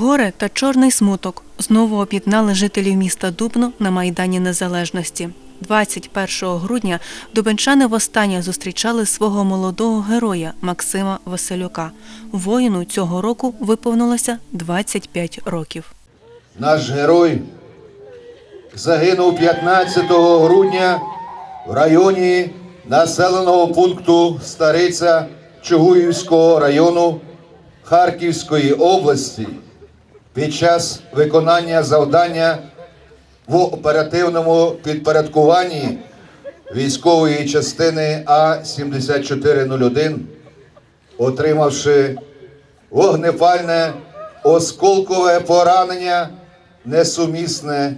Горе та чорний смуток знову об'єднали жителів міста Дубно на Майдані Незалежності. 21 грудня дубенчани востаннє зустрічали свого молодого героя Максима Василюка. Воїну цього року виповнилося 25 років. Наш герой загинув 15 грудня в районі населеного пункту Стариця Чугуївського району Харківської області під час виконання завдання в оперативному підпорядкуванні військової частини А-7401, отримавши вогнепальне осколкове поранення, несумісне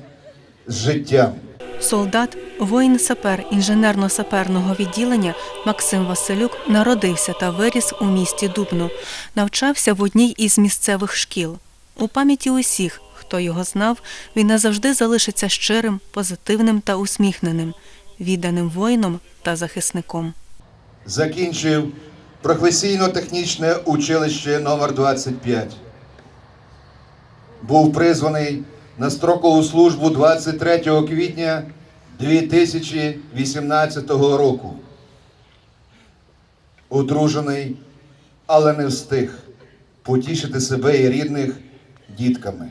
з життям. Солдат, воїн-сапер інженерно-саперного відділення Максим Василюк народився та виріс у місті Дубно. Навчався в одній із місцевих шкіл. У пам'яті усіх, хто його знав, він назавжди залишиться щирим, позитивним та усміхненим, відданим воїном та захисником. Закінчив професійно-технічне училище номер 25 Був призваний на строкову службу 23 квітня 2018 року. Одружений, але не встиг потішити себе і рідних дітками.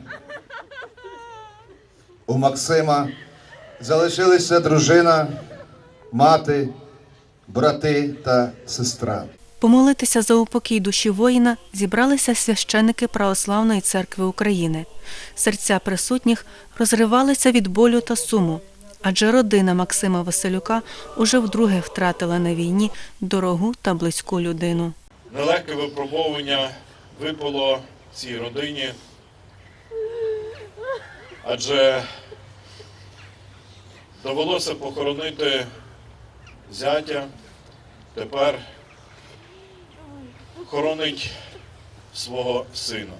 У Максима залишилися дружина, мати, брати та сестра. Помолитися за упокій душі воїна зібралися священики Православної церкви України. Серця присутніх розривалися від болю та суму, адже родина Максима Василюка уже вдруге втратила на війні дорогу та близьку людину. Нелегке випробовування випало цій родині, адже довелося похоронити зятя, тепер хоронить свого сина.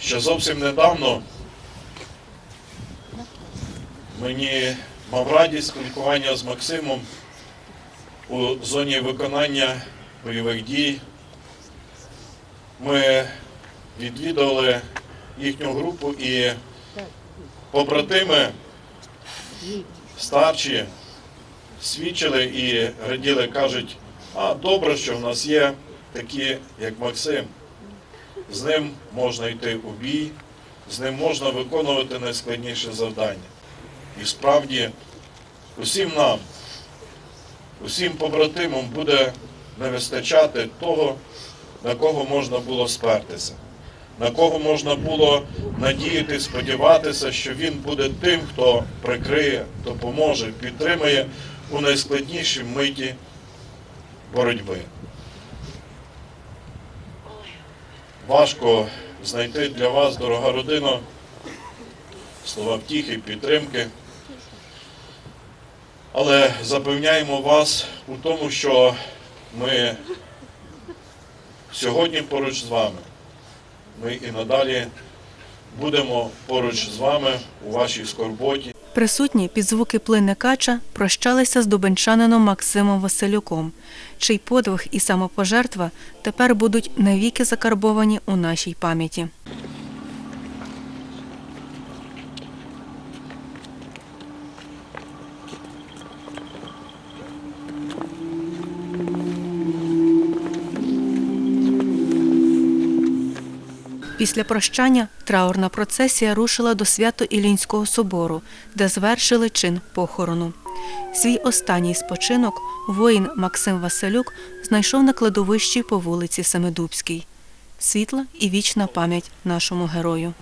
Ще зовсім недавно мені мав радість спілкування з Максимом у зоні виконання бойових дій. Ми відвідали їхню групу і побратими старші свідчили і раділи, кажуть, а добре, що в нас є такі, як Максим. З ним можна йти у бій, з ним можна виконувати найскладніші завдання. І справді усім нам, усім побратимам буде не вистачати того, на кого можна було спертися, на кого можна було надіяти, сподіватися, що він буде тим, хто прикриє, допоможе, підтримує у найскладнішій миті боротьби. Важко знайти для вас, дорога родина, слова втіхи, підтримки. Але запевняємо вас у тому, що ми сьогодні поруч з вами. Ми і надалі будемо поруч з вами у вашій скорботі. Присутні під звуки плини кача прощалися з дубенчанином Максимом Василюком, чий подвиг і самопожертва тепер будуть навіки закарбовані у нашій пам'яті. Після прощання траурна процесія рушила до Свято-Ілінського собору, де звершили чин похорону. Свій останній спочинок воїн Максим Василюк знайшов на кладовищі по вулиці Семидубській. Світла і вічна пам'ять нашому герою.